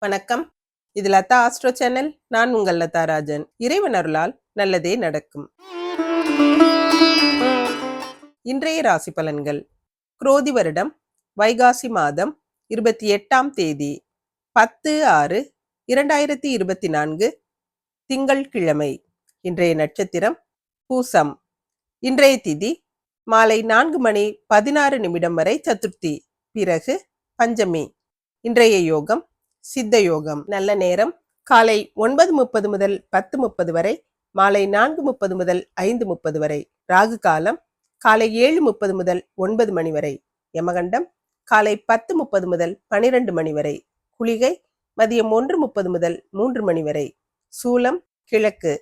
வணக்கம். இது Latha astro channel. நான் உங்கள் லதா ராஜன். இறைவன் அருளால் நல்லதே நடக்கும். இன்றைய ராசி பலன்கள். குரோதி வருடம் வைகாசி மாதம் இருபத்தி எட்டாம் தேதி பத்து ஆறு இரண்டாயிரத்தி இருபத்தி நான்கு திங்கள் கிழமை. இன்றைய நட்சத்திரம் பூசம். இன்றைய திதி மாலை நான்கு மணி பதினாறு நிமிடம் வரை சதுர்த்தி. பிறகு பஞ்சமி. இன்றைய யோகம் சித்த யோகம் நல்ல நேரம். காலை ஒன்பது முப்பது முதல் பத்து முப்பது வரை மாலை நான்கு முப்பது முதல் ஐந்து முப்பது வரை ராகு காலம் காலை ஏழு முப்பது முதல் ஒன்பது மணி வரை யமகண்டம் காலை பத்து முப்பது முதல் பனிரெண்டு மணி வரை குளிகை மதியம் ஒன்று முப்பது முதல் மூன்று மணி வரை சூலம் கிழக்கு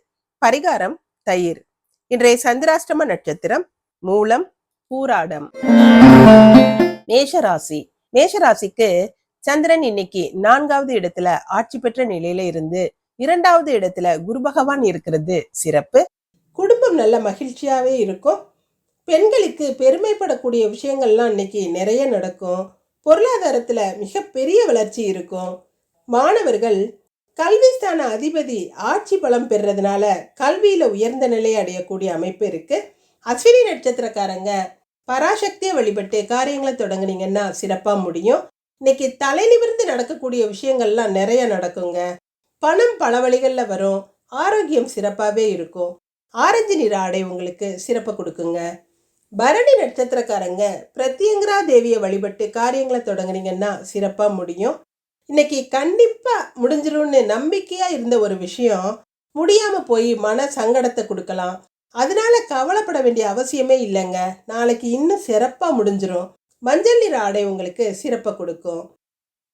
பரிகாரம் தயிர். இன்றைய சந்திராஷ்டம நட்சத்திரம் மூலம் பூராடம். மேஷராசி. மேஷராசிக்கு சந்திரன் இன்னைக்கு நான்காவது இடத்துல ஆட்சி பெற்ற நிலையில இருந்து இரண்டாவது இடத்துல குரு பகவான் இருக்கிறது. சிறப்பு. குடும்பம் நல்ல மகிழ்ச்சியாவே இருக்கும். பெண்களுக்கு பெருமைப்படக்கூடிய விஷயங்கள்லாம் இன்னைக்கு நிறைய நடக்கும். பொருளாதாரத்துல மிகப்பெரிய வளர்ச்சி இருக்கும். மாணவர்கள் கல்விஸ்தான அதிபதி ஆட்சி பலம் பெறதுனால கல்வியில உயர்ந்த நிலை அடையக்கூடிய அமைப்பு இருக்கு. அஸ்வினி நட்சத்திரக்காரங்க பராசக்தியை வழிபட்டு காரியங்களை தொடங்குனீங்கன்னா சிறப்பாக முடியும். இன்னைக்கு தலை நிமிர்ந்து நடக்கக்கூடிய விஷயங்கள்லாம் நிறைய நடக்குங்க. பணம் பல வழிகளில் வரும். ஆரோக்கியம் சிறப்பாகவே இருக்கும். ஆரஞ்சு நிற ஆடை உங்களுக்கு சிறப்பை கொடுக்குங்க. பரணி நட்சத்திரக்காரங்க பிரத்யங்கரா தேவியை வழிபட்டு காரியங்களை தொடங்குனீங்கன்னா சிறப்பாக முடியும். இன்னைக்கு கண்டிப்பாக முடிஞ்சிரும்னு நம்பிக்கையாக இருந்த ஒரு விஷயம் முடியாமல் போய் மன சங்கடத்தை கொடுக்கலாம். அதனால கவலைப்பட வேண்டிய அவசியமே இல்லைங்க. நாளைக்கு இன்னும் சிறப்பாக முடிஞ்சிடும் மஞ்சள் நிற ஆடை உங்களுக்கு சிறப்பை கொடுக்கும்.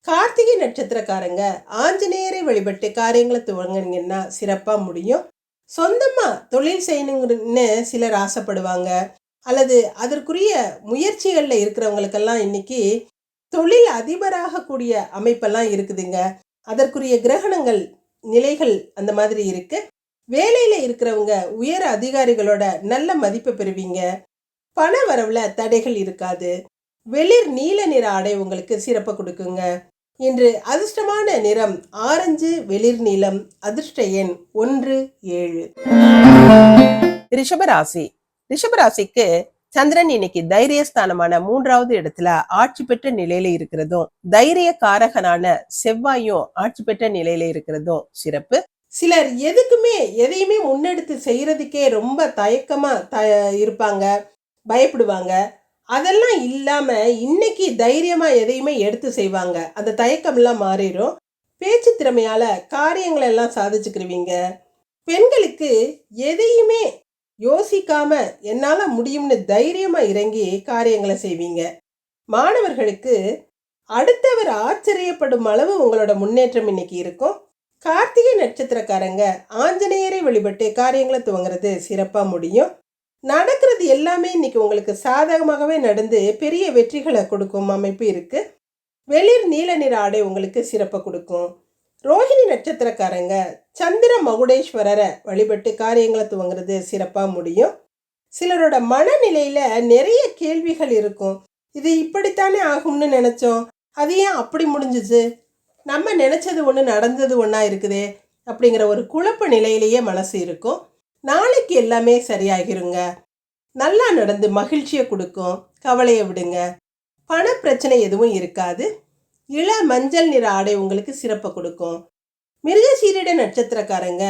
கார்த்திகை நட்சத்திரக்காரங்க ஆஞ்சநேயரை வழிபட்டு காரியங்களை துவங்கினீங்கன்னா சிறப்பாக முடியும். சொந்தமாக தொழில் செய்யணுங்கன்னு சிலர் ஆசைப்படுவாங்க. அல்லது அதற்குரிய முயற்சிகளில் இருக்கிறவங்களுக்கெல்லாம் இன்னைக்கு தொழில் அதிபராக கூடிய அமைப்பெல்லாம் இருக்குதுங்க. அதற்குரிய கிரகணங்கள் நிலைகள் அந்த மாதிரி இருக்கு. வேலையில் இருக்கிறவங்க உயர் அதிகாரிகளோட நல்ல மதிப்பை பெறுவீங்க. பண வரவில் தடைகள் இருக்காது. வெளிர் நீல நிற ஆடை உங்களுக்கு சிறப்பை கொடுக்குங்க. இன்று அதிர்ஷ்டமான நிறம் ஆரஞ்சு வெளிர் நீளம் அதிர்ஷ்ட எண் ஒன்று ஏழு. ரிஷபராசி. ரிஷபராசிக்கு சந்திரன் இன்னைக்கு தைரியஸ்தானமான மூன்றாவது இடத்துல ஆட்சி பெற்ற நிலையில இருக்கிறதும் தைரிய காரகனான செவ்வாயும் ஆட்சி பெற்ற நிலையில இருக்கிறதும் சிறப்பு. சிலர் எதுக்குமே எதையுமே முன்னெடுத்து செய்யறதுக்கே ரொம்ப தயக்கமா த இருப்பாங்க பயப்படுவாங்க. அதெல்லாம் இல்லாமல் இன்னைக்கு தைரியமாக எதையுமே எடுத்து செய்வாங்க. அந்த தயக்கம்லாம் மாறிடும் பேச்சு திறமையால் காரியங்களை எல்லாம் சாதிச்சுக்கிருவீங்க. பெண்களுக்கு எதையுமே யோசிக்காம என்னால் முடியும்னு தைரியமாக இறங்கி காரியங்களை செய்வீங்க. மாணவர்களுக்கு அடுத்தவர் ஆச்சரியப்படும் அளவு உங்களோட முன்னேற்றம் இன்னைக்கு இருக்கும். கார்த்திகை நட்சத்திரக்காரங்க ஆஞ்சநேயரை வழிபட்டு காரியங்களை துவங்குறது சிறப்பாக முடியும். நடக்கிறது எல்லாமே இன்னைக்கு உங்களுக்கு சாதகமாகவே நடந்து பெரிய வெற்றிகளை கொடுக்கும் அமைப்பு இருக்கு. வெளிர் நீல நிற ஆடை உங்களுக்கு சிறப்பை கொடுக்கும். ரோஹிணி நட்சத்திரக்காரங்க சந்திர மகுடேஸ்வரரை வழிபட்டு காரியங்களை துவங்குறது சிறப்பாக முடியும். சிலரோட மனநிலையில் நிறைய கேள்விகள் இருக்கும். இது இப்படித்தானே ஆகும்னு நினச்சோம். அது ஏன் அப்படி முடிஞ்சுச்சு நம்ம நினச்சது ஒன்று நடந்தது ஒன்றா இருக்குதே அப்படிங்கிற ஒரு குழப்ப நிலையிலேயே மனசு இருக்கும். நாளைக்கு எல்லாமே சரியாகிருங்க. நல்லா நடந்து மகிழ்ச்சியை கொடுக்கும். கவலையை விடுங்க. பண பிரச்சனை எதுவும் இருக்காது. இள மஞ்சள் நிற ஆடை உங்களுக்கு சிறப்பை கொடுக்கும். மிருகசீரிட நட்சத்திரக்காரங்க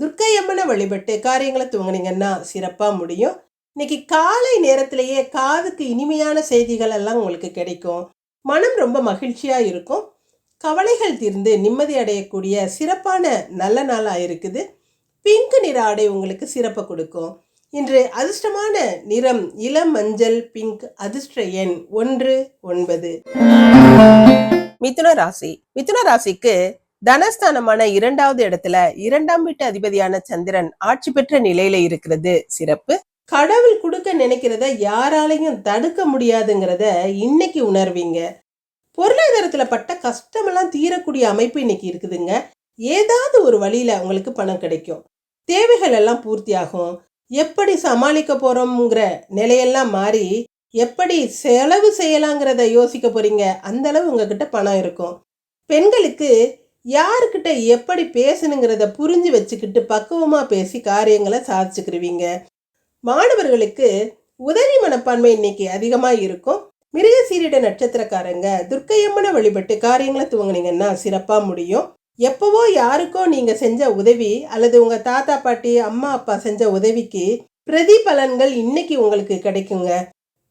துர்க்கையம்மனை வழிபட்டு காரியங்களை துவங்குனீங்கன்னா சிறப்பாக முடியும். இன்னைக்கு காலை நேரத்திலேயே காதுக்கு இனிமையான செய்திகள் எல்லாம் உங்களுக்கு கிடைக்கும். மனம் ரொம்ப மகிழ்ச்சியாக இருக்கும். கவலைகள் தீர்ந்து நிம்மதி அடையக்கூடிய சிறப்பான நல்ல நாளாக இருக்குது. பிங்க் நிற ஆடை உங்களுக்கு சிறப்பை கொடுக்கும். இன்று அதிர்ஷ்டமான நிறம் இளம் மஞ்சள் பிங்க் அதிர்ஷ்ட எண் ஒன்று ஒன்பது. மிதுன ராசி. மிதுன ராசிக்கு தனஸ்தானமான இரண்டாவது இடத்துல இரண்டாம் வீட்டு அதிபதியான சந்திரன் ஆட்சி பெற்ற நிலையில இருக்கிறது. சிறப்பு. கடவுள் கொடுக்க நினைக்கிறத யாராலையும் தடுக்க முடியாதுங்கிறத இன்னைக்கு உணர்வீங்க. பொருளாதாரத்துல பட்ட கஷ்டமெல்லாம் தீரக்கூடிய அமைப்பு இன்னைக்கு இருக்குதுங்க. ஏதாவது ஒரு வழியில் உங்களுக்கு பணம் கிடைக்கும். தேவைகள் எல்லாம் பூர்த்தியாகும். எப்படி சமாளிக்க போகிறோங்கிற நிலையெல்லாம் மாறி எப்படி செலவு செய்யலாங்கிறத யோசிக்க போகிறீங்க அந்த அளவு உங்ககிட்ட பணம் இருக்கும். பெண்களுக்கு யாருக்கிட்ட எப்படி பேசணுங்கிறத புரிஞ்சு வச்சுக்கிட்டு பக்குவமாக பேசி காரியங்களை சாதிச்சுக்கிருவீங்க. மாணவர்களுக்கு உதவி மனப்பான்மை இன்னைக்கு அதிகமாக இருக்கும். மிருகசீரிட நட்சத்திரக்காரங்க துர்க்கையம்மனை வழிபட்டு காரியங்களை துவங்குனீங்கன்னா சிறப்பாக முடியும். எப்போவோ யாருக்கோ நீங்கள் செஞ்ச உதவி அல்லது உங்கள் தாத்தா பாட்டி அம்மா அப்பா செஞ்ச உதவிக்கு பிரதிபலன்கள் இன்னைக்கு உங்களுக்கு கிடைக்குங்க.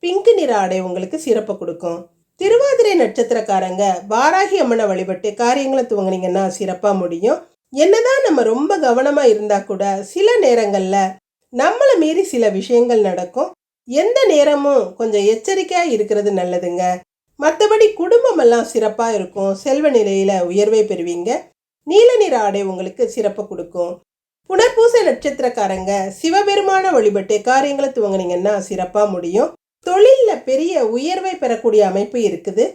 பிங்க் நிற ஆடை உங்களுக்கு சிறப்பு கொடுக்கும். திருவாதிரை நட்சத்திரக்காரங்க வாராகி அம்மனை வழிபட்டு காரியங்களை துவங்குனீங்கன்னா சிறப்பாக முடியும். என்னதான் நம்ம ரொம்ப கவனமாக இருந்தால் கூட சில நேரங்களில் நம்மளை மீறி சில விஷயங்கள் நடக்கும். எந்த நேரமும் கொஞ்சம் எச்சரிக்கையாக இருக்கிறது நல்லதுங்க. மற்றபடி குடும்பமெல்லாம் சிறப்பாக இருக்கும். செல்வ நிலையில் உயர்வை பெறுவீங்க. நீல நிற ஆடை உங்களுக்கு சிறப்பு கொடுக்கும். புனர்பூச நட்சத்திரக்காரங்க சிவபெருமான வழிபட்டு காரியங்களை துவங்குனீங்கன்னா சிறப்பா முடியும். தொழிலில் பெரிய உயர்வை பெறக்கூடிய அமைப்பு இருக்குது.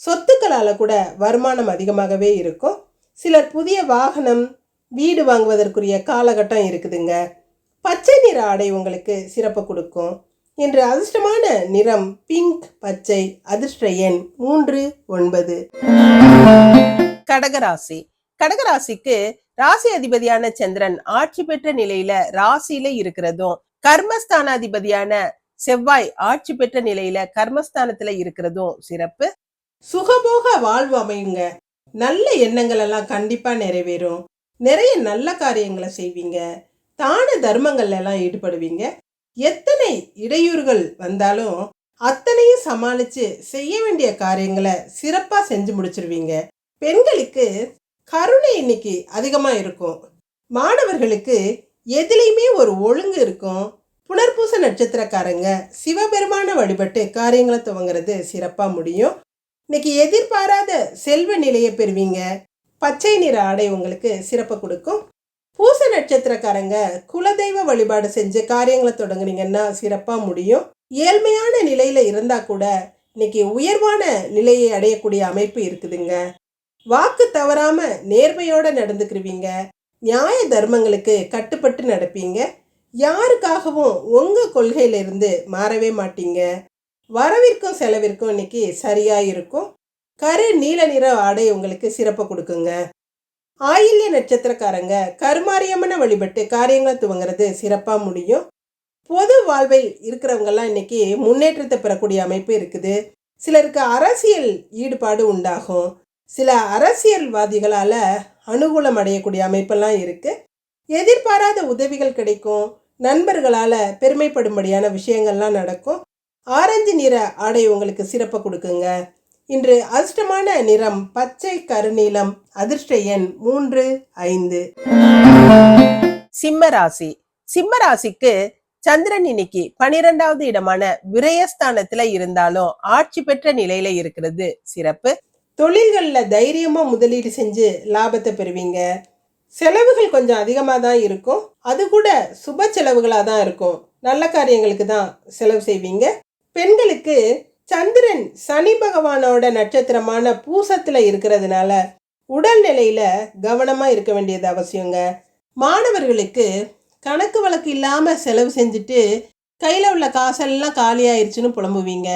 சொத்துக்களால் கூட வருமானம் அதிகமாகவே இருக்கும். சிலர் புதிய வாகனம் வீடு வாங்குவதற்குரிய காலகட்டம் இருக்குதுங்க. பச்சை நிற ஆடை உங்களுக்கு சிறப்பு கொடுக்கும். இன்று அதிர்ஷ்டமான நிறம் பிங்க் பச்சை அதிர்ஷ்ட எண் மூன்று ஒன்பது. கடகராசி. கடகராசிக்கு ராசி அதிபதியான சந்திரன் ஆட்சி பெற்ற நிலையில ராசியில இருக்கிறதும் கர்மஸ்தானாதிபதியான செவ்வாய் ஆட்சி பெற்ற நிலையில கர்மஸ்தானத்துல இருக்கிறதும் சிறப்பு. சுகபோக வாழ்வு அமையுங்க. நல்ல எண்ணங்கள் எல்லாம் கண்டிப்பா நிறைவேறும். நிறைய நல்ல காரியங்களை செய்வீங்க. தான தர்மங்கள்ல எல்லாம் ஈடுபடுவீங்க. எத்தனை இடையூறுகள் வந்தாலும் அத்தனையும் சமாளிச்சு செய்ய வேண்டிய காரியங்களை சிறப்பா செஞ்சு முடிச்சிருவீங்க. பெண்களுக்கு கருணை இன்னைக்கு அதிகமாக இருக்கும். மாணவர்களுக்கு எதுலேயுமே ஒரு ஒழுங்கு இருக்கும். புனர்பூச நட்சத்திரக்காரங்க சிவபெருமான வழிபட்டு காரியங்களை துவங்கிறது சிறப்பாக முடியும். இன்னைக்கு எதிர்பாராத செல்வ நிலையை பெறுவீங்க. பச்சை நிற ஆடை உங்களுக்கு சிறப்பு கொடுக்கும். பூச நட்சத்திரக்காரங்க குலதெய்வ வழிபாடு செஞ்சு காரியங்களை தொடங்குனீங்கன்னா சிறப்பாக முடியும். ஏழ்மையான நிலையில் இருந்தால் கூட இன்னைக்கு உயர்வான நிலையை அடையக்கூடிய அமைப்பு இருக்குதுங்க. வாக்கு தவறாம நேர்மையோட நடந்துக்கிருவீங்க. நியாய தர்மங்களுக்கு கட்டுப்பட்டு நடப்பீங்க. யாருக்காகவும் உங்க கொள்கையிலிருந்து மாறவே மாட்டீங்க. வரவிற்கும் செலவிற்கும் இன்னைக்கு சரியா இருக்கும். கரு நீல நிற ஆடை உங்களுக்கு சிறப்பு கொடுக்குங்க. ஆயில்ய நட்சத்திரக்காரங்க கருமாரியம்மனை வழிபட்டு காரியங்களை துவங்குறது சிறப்பாக முடியும். பொது வாழ்வில் இருக்கிறவங்கெல்லாம் இன்னைக்கு முன்னேற்றத்தை பெறக்கூடிய அமைப்பு இருக்குது. சிலருக்கு அரசியல் ஈடுபாடு உண்டாகும். சில அரசியல்வாதிகளால் அனுகூலம் அடையக்கூடிய அமைப்பெல்லாம் இருக்குது எதிர்பாராத உதவிகள் கிடைக்கும். நண்பர்களால் பெருமைப்படும்படியான விஷயங்கள்லாம் நடக்கும். ஆரஞ்சு நிற ஆடை உங்களுக்கு சிறப்பு கொடுக்குங்க. இன்று அதிர்ஷ்டமான நிறம் பச்சை கருநீலம் அதிர்ஷ்ட எண் மூன்று ஐந்து. சிம்மராசி சிம்மராசிக்கு சந்திரன் இன்னைக்கு பனிரெண்டாவது இடமான விரயஸ்தானத்துல இருந்தாலும் ஆட்சி பெற்ற நிலையில இருக்கிறது சிறப்பு. தொழில்களில் தைரியமாக முதலீடு செஞ்சு லாபத்தை பெறுவீங்க. செலவுகள் கொஞ்சம் அதிகமாக தான் இருக்கும். அது கூட சுப செலவுகளாக தான் இருக்கும். நல்ல காரியங்களுக்கு தான் செலவு செய்வீங்க. பெண்களுக்கு சந்திரன் சனி பகவானோட நட்சத்திரமான பூசத்தில் இருக்கிறதுனால உடல்நிலையில் கவனமாக இருக்க வேண்டியது அவசியங்க. மாணவர்களுக்கு கணக்கு வழக்கு இல்லாமல் செலவு செஞ்சுட்டு கையில் உள்ள காசெல்லாம் காலியாயிருச்சுன்னு புலம்புவீங்க.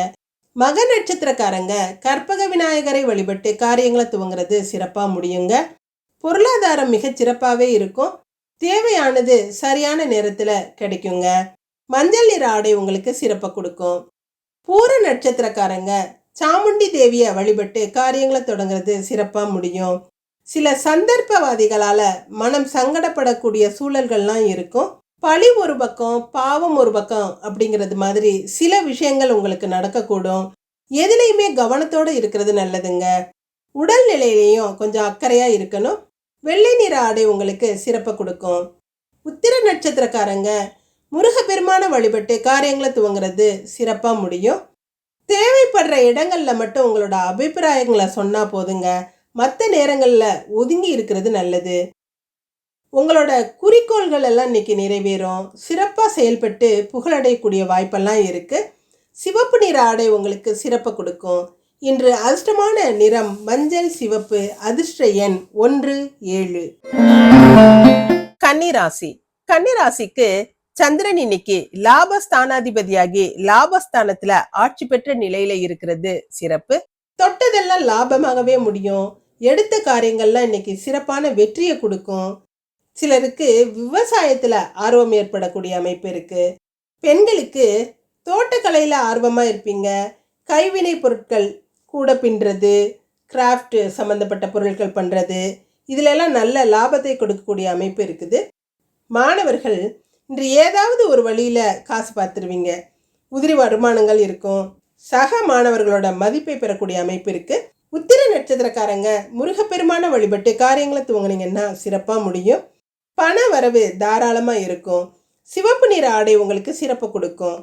மக நட்சத்திரக்காரங்க கற்பக விநாயகரை வழிபட்டு காரியங்களை துவங்குறது சிறப்பாக முடியுங்க. பொருளாதாரம் மிக சிறப்பாகவே இருக்கும். தேவையானது சரியான நேரத்தில் கிடைக்குங்க. மஞ்சள் நிற ஆடை உங்களுக்கு சிறப்பை கொடுக்கும். பூர நட்சத்திரக்காரங்க சாமுண்டி தேவியை வழிபட்டு காரியங்களை தொடங்குறது சிறப்பாக முடியும். சில சந்தர்ப்பவாதிகளால் மனம் சங்கடப்படக்கூடிய சூழல்கள்லாம் இருக்கும். பழி ஒரு பக்கம் பாவம் ஒரு பக்கம் அப்படிங்கிறது மாதிரி சில விஷயங்கள் உங்களுக்கு நடக்கக்கூடும். எதுலேயுமே கவனத்தோடு இருக்கிறது நல்லதுங்க. உடல் நிலையிலையும் கொஞ்சம் அக்கறையாக இருக்கணும். வெள்ளை நிற ஆடை உங்களுக்கு சிறப்பை கொடுக்கும். உத்திர நட்சத்திரக்காரங்க முருகப்பெருமான வழிபட்டு காரியங்களை துவங்குறது சிறப்பாக முடியும். தேவைப்படுற இடங்களில் மட்டும் உங்களோட அபிப்பிராயங்களை சொன்னால் போதுங்க. மற்ற நேரங்களில் ஒதுங்கி இருக்கிறது நல்லது. உங்களோட குறிக்கோள்கள் எல்லாம் இன்னைக்கு நிறைவேறும். சிறப்பாக செயல்பட்டு புகழடையக்கூடிய வாய்ப்பெல்லாம் இருக்குது சிவப்பு நிற ஆடை உங்களுக்கு சிறப்பை கொடுக்கும். இன்று அதிர்ஷ்டமான நிறம் மஞ்சள் சிவப்பு அதிர்ஷ்ட எண் ஒன்று ஏழு. கன்னிராசி. கன்னிராசிக்கு சந்திரன் இன்னைக்கு லாபஸ்தானாதிபதியாகி லாபஸ்தானத்துல ஆட்சி பெற்ற நிலையில இருக்கிறது. சிறப்பு. தொட்டதெல்லாம் லாபமாகவே முடியும். எடுத்த காரியங்கள்லாம் இன்னைக்கு சிறப்பான வெற்றியை கொடுக்கும். சிலருக்கு விவசாயத்தில் ஆர்வம் ஏற்படக்கூடிய அமைப்பு இருக்குது பெண்களுக்கு தோட்டக்கலையில் ஆர்வமாக இருப்பீங்க. கைவினை பொருட்கள் கூட பின்னுறது கிராஃப்ட் சம்மந்தப்பட்ட பொருட்கள் பண்ணுறது இதிலெல்லாம் நல்ல லாபத்தை கொடுக்கக்கூடிய அமைப்பு இருக்குது. மாணவர்கள் இன்று ஏதாவது ஒரு வழியில் காசு பார்த்துருவீங்க. உதிரி வருமானங்கள் இருக்கும். சக மாணவர்களோட மதிப்பை பெறக்கூடிய அமைப்பு இருக்குது உத்திர நட்சத்திரக்காரங்க முருகப்பெருமான வழிபட்டு காரியங்களை துவங்குனீங்கன்னா சிறப்பாக முடியும். பண வரவு தாராளமாக இருக்கும். சிவப்பு நிற ஆடை உங்களுக்கு சிறப்பு கொடுக்கும்.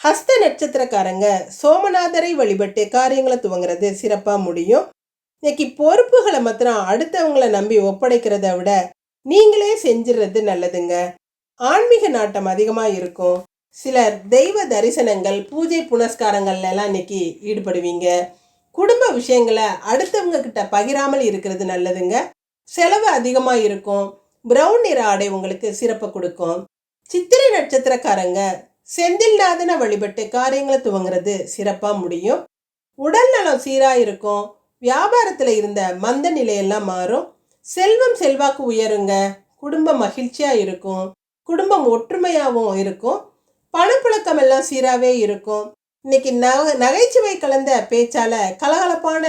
ஹஸ்த நட்சத்திரக்காரங்க சோமநாதரை வழிபட்டு காரியங்களை துவங்குறது சிறப்பாக முடியும். இன்னைக்கு பொறுப்புகளை மாத்திரம் அடுத்தவங்களை நம்பி ஒப்படைக்கிறத விட நீங்களே செஞ்சிடுறது நல்லதுங்க. ஆன்மீக நாட்டம் அதிகமாக இருக்கும். சிலர் தெய்வ தரிசனங்கள் பூஜை புனஸ்காரங்கள்லாம் இன்னைக்கு ஈடுபடுவீங்க. குடும்ப விஷயங்களை அடுத்தவங்க கிட்ட பகிராமல் இருக்கிறது நல்லதுங்க. செலவு அதிகமாக இருக்கும். பிரவுன் நிற ஆடை உங்களுக்கு சிறப்பு கொடுக்கும். சித்திரை நட்சத்திரக்காரங்க செந்தில்நாதனை வழிபட்டு காரியங்களை துவங்குறது சிறப்பாக முடியும். உடல் நலம் சீராக இருக்கும் வியாபாரத்தில் இருந்த மந்த நிலையெல்லாம் மாறும். செல்வம் செல்வாக்கு உயருங்க. குடும்பம் மகிழ்ச்சியாக இருக்கும். குடும்பம் ஒற்றுமையாகவும் இருக்கும். பணப்புழக்கம் எல்லாம் சீராகவே இருக்கும். இன்னைக்கு நக நகைச்சுவை கலந்த பேச்சால் கலகலப்பான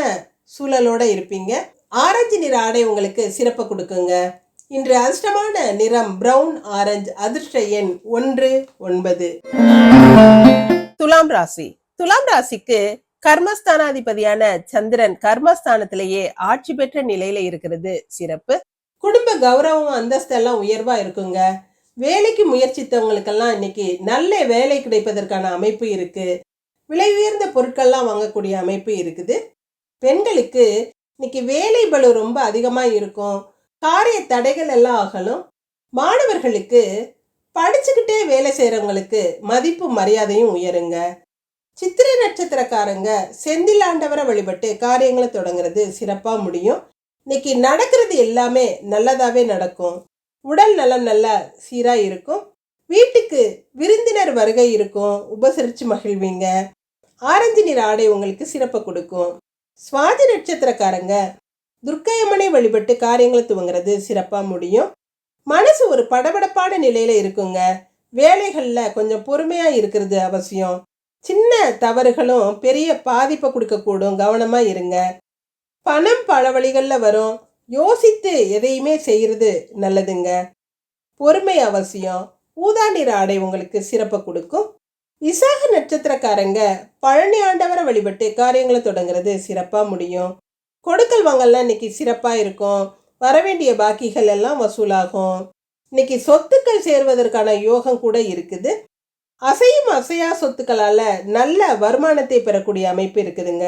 சூழலோடு இருப்பீங்க. ஆரஞ்சு நிற ஆடை உங்களுக்கு சிறப்பு கொடுக்குங்க. இன்று அதிர்ஷ்டமான நிறம் பிரவுன் ஆரஞ்சு அதிர்ஷ்ட எண் ஒன்று ஒன்பது. துலாம் ராசி. துலாம் ராசிக்கு கர்மஸ்தானாதிபதியான சந்திரன் கர்மஸ்தானத்திலேயே ஆட்சி பெற்ற நிலையில இருக்கிறது. சிறப்பு. குடும்ப கௌரவம் அந்தஸ்தெல்லாம் உயர்வா இருக்குங்க. வேலைக்கு முயற்சித்தவங்களுக்கெல்லாம் இன்னைக்கு நல்ல வேலை கிடைப்பதற்கான அமைப்பு இருக்கு. விலை உயர்ந்த பொருட்கள்லாம் வாங்கக்கூடிய அமைப்பு இருக்குது. பெண்களுக்கு இன்னைக்கு வேலை பளு ரொம்ப அதிகமாக இருக்கும். காரிய தடைகள் எல்லாம் ஆகலும் மாணவர்களுக்கு படிச்சுக்கிட்டே வேலை செய்கிறவங்களுக்கு மதிப்பு மரியாதையும் உயருங்க. சித்திரை நட்சத்திரக்காரங்க செந்திலாண்டவரை வழிபட்டு காரியங்களை தொடங்குறது சிறப்பாக முடியும். இன்னைக்கு நடக்கிறது எல்லாமே நல்லதாகவே நடக்கும். உடல் நலம் நல்லா சீராக இருக்கும். வீட்டுக்கு விருந்தினர் வருகை இருக்கும். உபசரித்து மகிழ்வீங்க. ஆரஞ்சு நிற ஆடை உங்களுக்கு சிறப்பை கொடுக்கும். சுவாதி நட்சத்திரக்காரங்க துர்க்கையம்மனை வழிபட்டு காரியங்களை துவங்குறது சிறப்பாக முடியும். மனசு ஒரு படபடப்பான நிலையில் இருக்குங்க. வேலைகளில் கொஞ்சம் பொறுமையாக இருக்கிறது அவசியம். சின்ன தவறுகளும் பெரிய பாதிப்பை கொடுக்கக்கூடும். கவனமாக இருங்க. பணம் பல வழிகளில் வரும். யோசித்து எதையுமே செய்கிறது நல்லதுங்க. பொறுமை அவசியம். ஊதா நிற ஆடை உங்களுக்கு சிறப்பை கொடுக்கும். விசாக நட்சத்திரக்காரங்க பழனி ஆண்டவரை வழிபட்டு காரியங்களை தொடங்குறது சிறப்பாக முடியும். கொடுக்கல் வாங்கல்லாம் இன்னைக்கு சிறப்பாக இருக்கும். வரவேண்டிய பாக்கிகள் எல்லாம் வசூலாகும். இன்னைக்கு சொத்துக்கள் சேர்வதற்கான யோகம் கூட இருக்குது. அசையும் அசையா சொத்துக்களால் நல்ல வருமானத்தை பெறக்கூடிய அமைப்பு இருக்குதுங்க.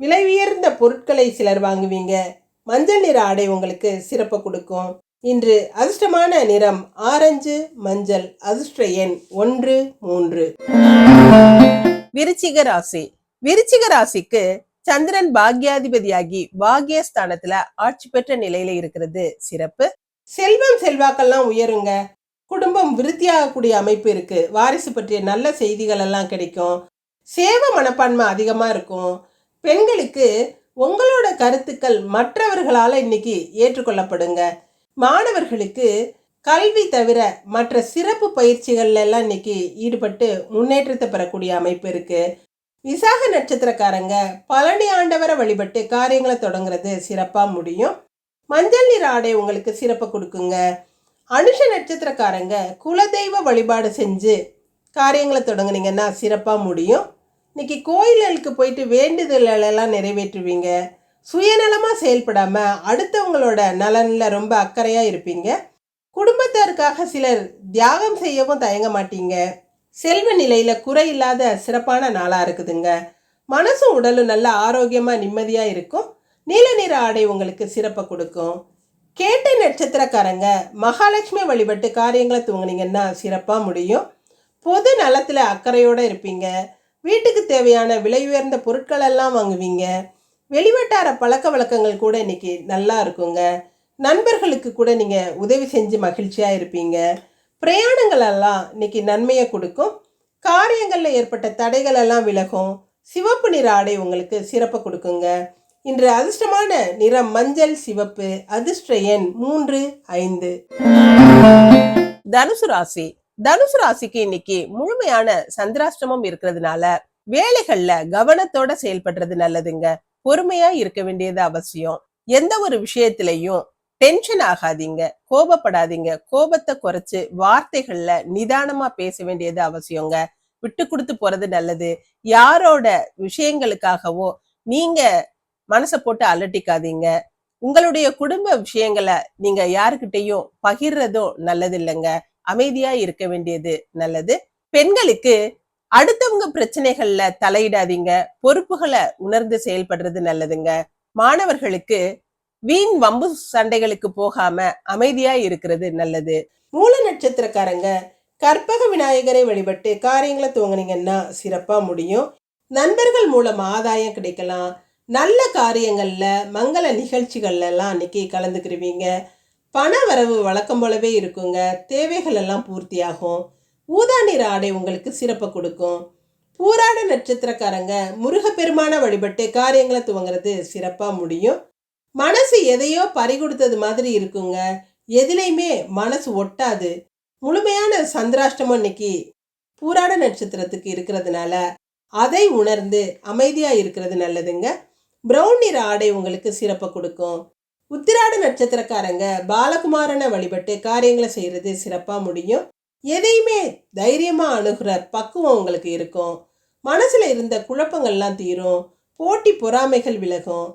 விலை உயர்ந்த பொருட்களை சிலர் வாங்குவீங்க. மஞ்சள் நிற ஆடை உங்களுக்கு சிறப்பு கொடுக்கும். இன்று அதிர்ஷ்டமான நிறம் ஆரஞ்சு மஞ்சள் அதிர்ஷ்ட எண் ஒன்று மூன்று. விருச்சிக ராசி. விருச்சிக ராசிக்கு சந்திரன் பாக்யாதிபதியாகி பாக்யஸ்தானத்துல ஆட்சி பெற்ற நிலையில இருக்கிறது. சிறப்பு. செல்வம் செல்வாக்கெல்லாம் உயருங்க. குடும்பம் விருத்தியாகக்கூடிய அமைப்பு இருக்கு. வாரிசு பற்றிய நல்ல செய்திகள் எல்லாம் கிடைக்கும். சேவ மனப்பான்மை அதிகமா இருக்கும். பெண்களுக்கு உங்களோட கருத்துக்கள் மற்றவர்களால இன்னைக்கு ஏற்றுக்கொள்ளப்படுங்க. மாணவர்களுக்கு கல்வி தவிர மற்ற சிறப்பு பயிற்சிகள்ல எல்லாம் இன்னைக்கு ஈடுபட்டு முன்னேற்றத்தை பெறக்கூடிய அமைப்பு இருக்குது விசாக நட்சத்திரக்காரங்க பழனி ஆண்டவரை வழிபட்டு காரியங்களை தொடங்குறது சிறப்பாக முடியும். மஞ்சள் நிற ஆடை உங்களுக்கு சிறப்பு கொடுக்குங்க. அனுஷ நட்சத்திரக்காரங்க குலதெய்வ வழிபாடு செஞ்சு காரியங்களை தொடங்குனீங்கன்னா சிறப்பாக முடியும். இன்னைக்கு கோயில்களுக்கு போயிட்டு வேண்டுதலெல்லாம் நிறைவேற்றுவீங்க. சுயநலமாக செயல்படாமல் அடுத்தவங்களோட நலனில் ரொம்ப அக்கறையாக இருப்பீங்க. குடும்பத்தாருக்காக சிலர் தியாகம் செய்யவும் தயங்க மாட்டீங்க. செல்வ நிலையில் குறையில்லாத சிறப்பான நாளாக இருக்குதுங்க. மனசும் உடலும் நல்ல ஆரோக்கியமாக நிம்மதியாக இருக்கும். நீல நிற ஆடை உங்களுக்கு சிறப்பை கொடுக்கும். கேட்ட நட்சத்திரக்காரங்க மகாலட்சுமி வழிபட்டு காரியங்களை துவங்குனீங்கன்னா சிறப்பாக முடியும். பொது நலத்தில் அக்கறையோடு இருப்பீங்க. வீட்டுக்கு தேவையான விலை உயர்ந்த பொருட்கள் எல்லாம் வாங்குவீங்க. வெளிவட்டார பழக்க வழக்கங்கள் கூட இன்றைக்கி நல்லா இருக்குங்க. நண்பர்களுக்கு கூட நீங்கள் உதவி செஞ்சு மகிழ்ச்சியாக இருப்பீங்க. பிரயாணங்கள் எல்லாம் இன்னைக்கு நன்மையை கொடுக்கும். காரியங்களில் ஏற்பட்ட தடைகள் எல்லாம் விலகும். சிவப்பு நிற ஆடை உங்களுக்கு சிறப்பு கொடுக்குங்க. இன்று அதிர்ஷ்டமான நிறம் மஞ்சள் சிவப்பு அதிர்ஷ்ட எண் மூன்று ஐந்து. தனுசு ராசி. தனுசு ராசிக்கு இன்னைக்கு முழுமையான சந்திராஷ்டமம் இருக்கிறதுனால வேலைகள்ல கவனத்தோட செயல்படுறது நல்லதுங்க. பொறுமையா இருக்க வேண்டியது அவசியம். எந்த ஒரு விஷயத்திலையும் டென்ஷன் ஆகாதீங்க கோபப்படாதீங்க. கோபத்தை குறைச்சு வார்த்தைகள்ல நிதானமா பேச வேண்டியது அவசியங்க. விட்டு கொடுத்து போறது நல்லது. யாரோட விஷயங்களுக்காகவோ நீங்க மனசை போட்டு அலட்டிக்காதீங்க. உங்களுடைய குடும்ப விஷயங்களை நீங்க யாருக்கிட்டையும் பகிர்றதும் நல்லது இல்லைங்க அமைதியா இருக்க வேண்டியது நல்லது. பெண்களுக்கு அடுத்தவங்க பிரச்சனைகள்ல தலையிடாதீங்க. பொறுப்புகளை உணர்ந்து செயல்படுறது நல்லதுங்க. மாணவர்களுக்கு வீண் வம்பு சண்டைகளுக்கு போகாம அமைதியா இருக்கிறது நல்லது. மூல நட்சத்திரக்காரங்க கற்பக விநாயகரை வழிபட்டு காரியங்களை துவங்குனீங்கன்னா சிறப்பா முடியும். நண்பர்கள் மூலம் ஆதாயம் கிடைக்கலாம். நல்ல காரியங்களில் மங்கள நிகழ்ச்சிகள்ல எல்லாம் அன்னைக்கு கலந்துக்கிருவீங்க. பண வரவு வழக்கம் போலவே இருக்குங்க. தேவைகள் எல்லாம் பூர்த்தியாகும். ஊதா நிற ஆடை உங்களுக்கு சிறப்பை கொடுக்கும். பூராட நட்சத்திரக்காரங்க முருகப்பெருமான வழிபட்டு காரியங்களை துவங்குறது சிறப்பாக முடியும். மனசு எதையோ பறிகொடுத்தது மாதிரி இருக்குங்க. எதுலையுமே மனசு ஒட்டாது. முழுமையான சந்திராஷ்டமம் இன்னைக்கு பூராட நட்சத்திரத்துக்கு இருக்கிறதுனால அதை உணர்ந்து அமைதியாக இருக்கிறது நல்லதுங்க. ப்ரௌன் நிற ஆடை உங்களுக்கு சிறப்பை கொடுக்கும். உத்திராட நட்சத்திரக்காரங்க பாலகுமாரனை வழிபட்டு காரியங்களை செய்கிறது சிறப்பாக முடியும். எதையுமே தைரியமாக அணுகிற பக்குவம் உங்களுக்கு இருக்கும். மனசில் இருந்த குழப்பங்கள்லாம் தீரும். போட்டி பொறாமைகள் விலகும்.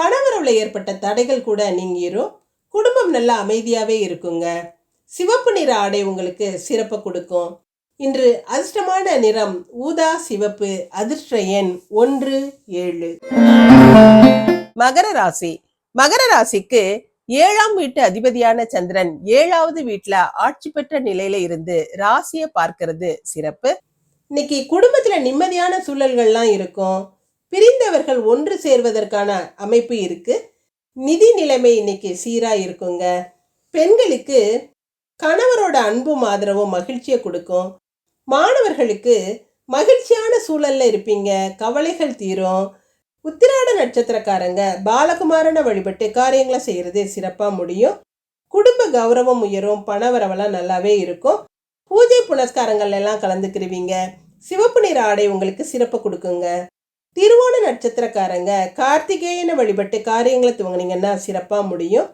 பணவரவில் ஏற்பட்ட தடைகள் கூட நீங்கிரும். குடும்பம் நல்லா அமைதியாகவே இருக்குங்க. சிவப்பு நிற ஆடை உங்களுக்கு சிறப்பை கொடுக்கும். இன்று அதிர்ஷ்டமான நிறம் ஊதா சிவப்பு அதிர்ஷ்ட எண் ஒன்று ஏழு. மகர ராசி. மகர ராசிக்கு ஏழாம் வீட்டு அதிபதியான சந்திரன் ஏழாவது வீட்டுல ஆட்சி பெற்ற நிலையில இருந்து ராசியை பார்க்கிறது சிறப்பு. இன்னைக்கு குடும்பத்துல நிம்மதியான சூழல்கள்லாம் இருக்கும். பிரிந்தவர்கள் ஒன்று சேர்வதற்கான அமைப்பு இருக்கு. நிதி நிலைமை இன்னைக்கு சீராக இருக்குங்க. பெண்களுக்கு கணவரோட அன்பும் ஆதரவும் மகிழ்ச்சியை கொடுக்கும். மாணவர்களுக்கு மகிழ்ச்சியான சூழல்ல இருப்பீங்க. கவலைகள் தீரும். உத்திராட நட்சத்திரக்காரங்க பாலகுமாரனை வழிபட்டு காரியங்களை செய்கிறது சிறப்பாக முடியும். குடும்ப கௌரவம் உயரும். பணவரவெல்லாம் நல்லாவே இருக்கும். பூஜை புனஸ்காரங்கள் எல்லாம் கலந்துக்கிருவீங்க. சிவப்பு நிற ஆடை உங்களுக்கு சிறப்பு கொடுக்குங்க. திருவோண நட்சத்திரக்காரங்க கார்த்திகேயனை வழிபட்டு காரியங்களை துவங்கினீங்கன்னா சிறப்பாக முடியும்.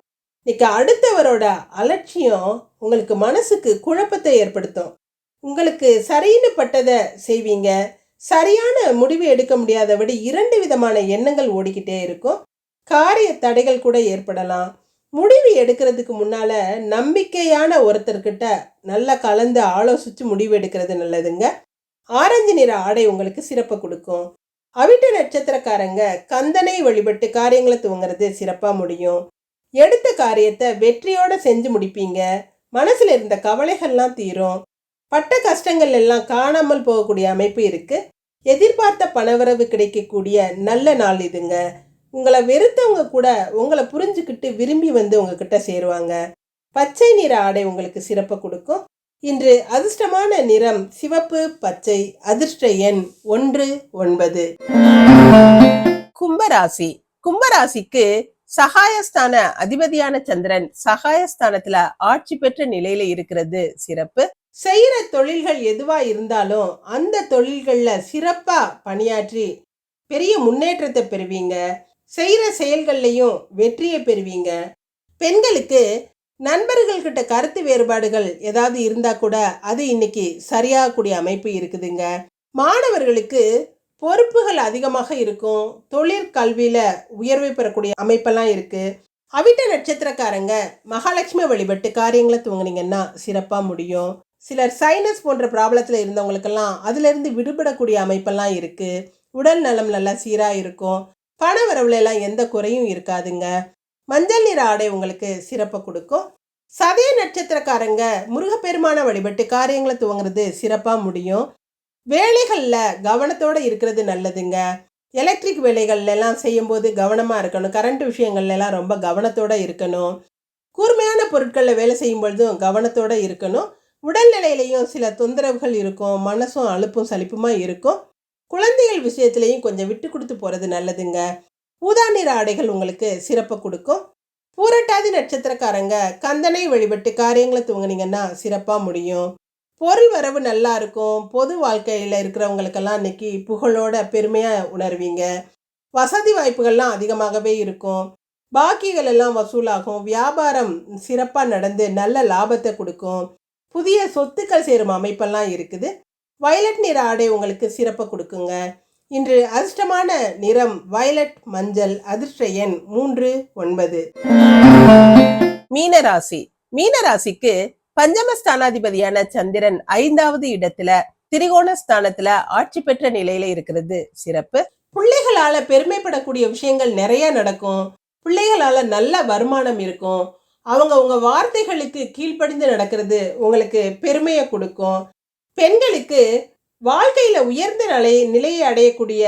இன்னைக்கு அடுத்தவரோட அலட்சியம் உங்களுக்கு மனசுக்கு குழப்பத்தை ஏற்படுத்தும். உங்களுக்கு சரின்னு பட்டதை செய்வீங்க. சரியான முடிவு எடுக்க முடியாதபடி இரண்டு விதமான எண்ணங்கள் ஓடிக்கிட்டே இருக்கும். காரிய தடைகள் கூட ஏற்படலாம். முடிவு எடுக்கிறதுக்கு முன்னால் நம்பிக்கையான ஒருத்தர்கிட்ட நல்லா கலந்து ஆலோசித்து முடிவு எடுக்கிறது நல்லதுங்க. ஆரஞ்சு நிற ஆடை உங்களுக்கு சிறப்பை கொடுக்கும். அவிட்ட நட்சத்திரக்காரங்க கந்தனை வழிபட்டு காரியங்களை துவங்குறது சிறப்பாக முடியும். எடுத்த காரியத்தை வெற்றியோட செஞ்சு முடிப்பீங்க. மனசில் இருந்த கவலைகள்லாம் தீரும். பட்ட கஷ்டங்கள் எல்லாம் காணாமல் போகக்கூடிய அமைப்பு இருக்கு. எதிர்பார்த்த பணவரவு கிடைக்கக்கூடிய நல்ல நாள் இதுங்க. உங்களை வெறுத்தவங்க கூட உங்களை புரிஞ்சுக்கிட்டு விரும்பி வந்து உங்ககிட்ட சேருவாங்க. பச்சை நிற ஆடை உங்களுக்கு சிறப்பை கொடுக்கும். இன்று அதிர்ஷ்டமான நிறம் சிவப்பு பச்சை அதிர்ஷ்ட எண் ஒன்று ஒன்பது. கும்பராசி. கும்பராசிக்கு சகாயஸ்தான அதிபதியான சந்திரன் சகாயஸ்தானத்துல ஆட்சி பெற்ற நிலையில இருக்கிறது. சிறப்பு. செய்யற தொழில்கள் எதுவா இருந்தாலும் அந்த தொழில்கள்ல சிறப்பா பணியாற்றி பெரிய முன்னேற்றத்தை பெறுவீங்க. செய்யற செயல்கள்லையும் வெற்றியை பெறுவீங்க. பெண்களுக்கு நண்பர்கள்கிட்ட கருத்து வேறுபாடுகள் ஏதாவது இருந்தா கூட அது இன்னைக்கு சரியாகக்கூடிய அமைப்பு இருக்குதுங்க. மாணவர்களுக்கு பொறுப்புகள் அதிகமாக இருக்கும். தொழிற்கல்வியில் உயர்வை பெறக்கூடிய அமைப்பெல்லாம் இருக்குது அவிட்ட நட்சத்திரக்காரங்க மகாலட்சுமி வழிபட்டு காரியங்களை துவங்குனீங்கன்னா சிறப்பாக முடியும். சிலர் சைனஸ் போன்ற ப்ராப்ளத்தில் இருந்தவங்களுக்கெல்லாம் அதுலேருந்து விடுபடக்கூடிய அமைப்பெல்லாம் இருக்குது உடல் நலம் நல்லா சீராக இருக்கும். பண வரவுல எல்லாம் எந்த குறையும் இருக்காதுங்க. மஞ்சள் நிற ஆடை உங்களுக்கு சிறப்பை கொடுக்கும். சதய நட்சத்திரக்காரங்க முருகப்பெருமான வழிபட்டு காரியங்களை துவங்குறது சிறப்பாக முடியும். வேலைகளில் கவனத்தோட இருக்கிறது நல்லதுங்க. எலக்ட்ரிக் வேலைகள்லாம் செய்யும்போது கவனமாக இருக்கணும். கரண்ட் விஷயங்கள்லாம் ரொம்ப கவனத்தோடு இருக்கணும். கூர்மையான பொருட்களில் வேலை செய்யும் பொழுதும் கவனத்தோட இருக்கணும். உடல்நிலையிலையும் சில தொந்தரவுகள் இருக்கும். மனசும் அலுப்பும் சலிப்புமா இருக்கும். குழந்தைகள் விஷயத்துலையும் கொஞ்சம் விட்டு கொடுத்து போகிறது நல்லதுங்க. ஊதா நிற ஆடைகள் உங்களுக்கு சிறப்பு கொடுக்கும். பூரட்டாதி நட்சத்திரக்காரங்க கந்தனை வழிபட்டு காரியங்களை தூங்குனீங்கன்னா சிறப்பாக முடியும். பொருள் வரவு நல்லா இருக்கும். பொது வாழ்க்கையில் இருக்கிறவங்களுக்கெல்லாம் இன்னைக்கு புகழோட பெருமையாக உணர்வீங்க. வசதி வாய்ப்புகள்லாம் அதிகமாகவே இருக்கும். பாக்கிகள் எல்லாம் வசூலாகும். வியாபாரம் சிறப்பாக நடந்து நல்ல லாபத்தை கொடுக்கும். புதிய சொத்துக்கள் சேரும் அமைப்பெல்லாம் இருக்குது. வயலட் நிற ஆடை உங்களுக்கு சிறப்பை கொடுக்குங்க. இன்று அதிர்ஷ்டமான நிறம் வயலட் மஞ்சள் அதிர்ஷ்ட எண் மூன்று ஒன்பது. மீனராசி. மீனராசிக்கு பஞ்சம ஸ்தானாதிபதியான சந்திரன் ஐந்தாவது இடத்துல திரிகோண ஸ்தானத்துல ஆட்சி பெற்ற நிலையில இருக்கிறது. சிறப்பு. பிள்ளைகளால பெருமைப்படக்கூடிய விஷயங்கள் நிறைய நடக்கும். பிள்ளைகளால நல்ல வருமானம் இருக்கும். அவங்க உங்க வார்த்தைகளுக்கு கீழ்ப்படிந்து நடக்கிறது உங்களுக்கு பெருமையை கொடுக்கும். பெண்களுக்கு வாழ்க்கையில உயர்ந்த நிலை நிலையை அடையக்கூடிய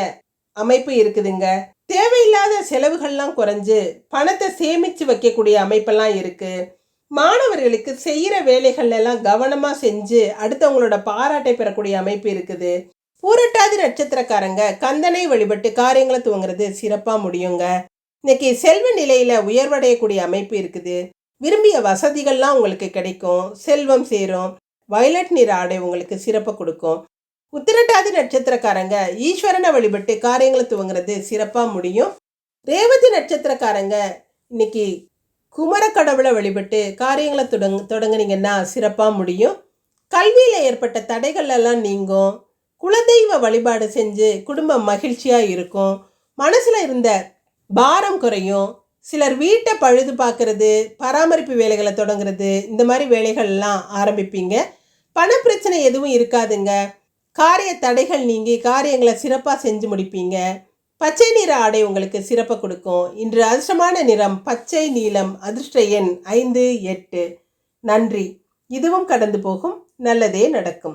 அமைப்பு இருக்குதுங்க. தேவையில்லாத செலவுகள்லாம் குறைஞ்சு பணத்தை சேமிச்சு வைக்கக்கூடிய அமைப்பெல்லாம் இருக்குது மாணவர்களுக்கு செய்கிற வேலைகள் எல்லாம் கவனமாக செஞ்சு அடுத்தவங்களோட பாராட்டை பெறக்கூடிய அமைப்பு இருக்குது. பூரட்டாதி நட்சத்திரக்காரங்க கந்தனை வழிபட்டு காரியங்களை துவங்குறது சிறப்பாக முடியுங்க. இன்னைக்கு செல்வ நிலையில் உயர்வடையக்கூடிய அமைப்பு இருக்குது. விரும்பிய வசதிகள்லாம் உங்களுக்கு கிடைக்கும். செல்வம் சேரும். வயலட் நிற ஆடை உங்களுக்கு சிறப்பை கொடுக்கும். உத்திரட்டாதி நட்சத்திரக்காரங்க ஈஸ்வரனை வழிபட்டு காரியங்களை துவங்குறது சிறப்பாக முடியும். ரேவதி நட்சத்திரக்காரங்க இன்னைக்கு குமர கடவுளை வழிபட்டு காரியங்களை தொடங் தொடங்குனீங்கன்னா சிறப்பாக முடியும். கல்வியில் ஏற்பட்ட தடைகள் எல்லாம் நீங்கும். குலதெய்வ வழிபாடு செஞ்சு குடும்பம் மகிழ்ச்சியாக இருக்கும். மனசில் இருந்த பாரம் குறையும். சிலர் வீட்டை பழுது பார்க்குறது பராமரிப்பு வேலைகளை தொடங்குறது இந்த மாதிரி வேலைகள்லாம் ஆரம்பிப்பீங்க. பணப்பிரச்சனை எதுவும் இருக்காதுங்க. காரிய தடைகள் நீங்கி காரியங்களை சிறப்பாக செஞ்சு முடிப்பீங்க. பச்சை நிற ஆடை உங்களுக்கு சிறப்பை கொடுக்கும். இன்று அதிர்ஷ்டமான நிறம் பச்சை நீலம் அதிர்ஷ்ட எண் ஐந்து எட்டு. நன்றி. இதுவும் கடந்து போகும். நல்லதே நடக்கும்.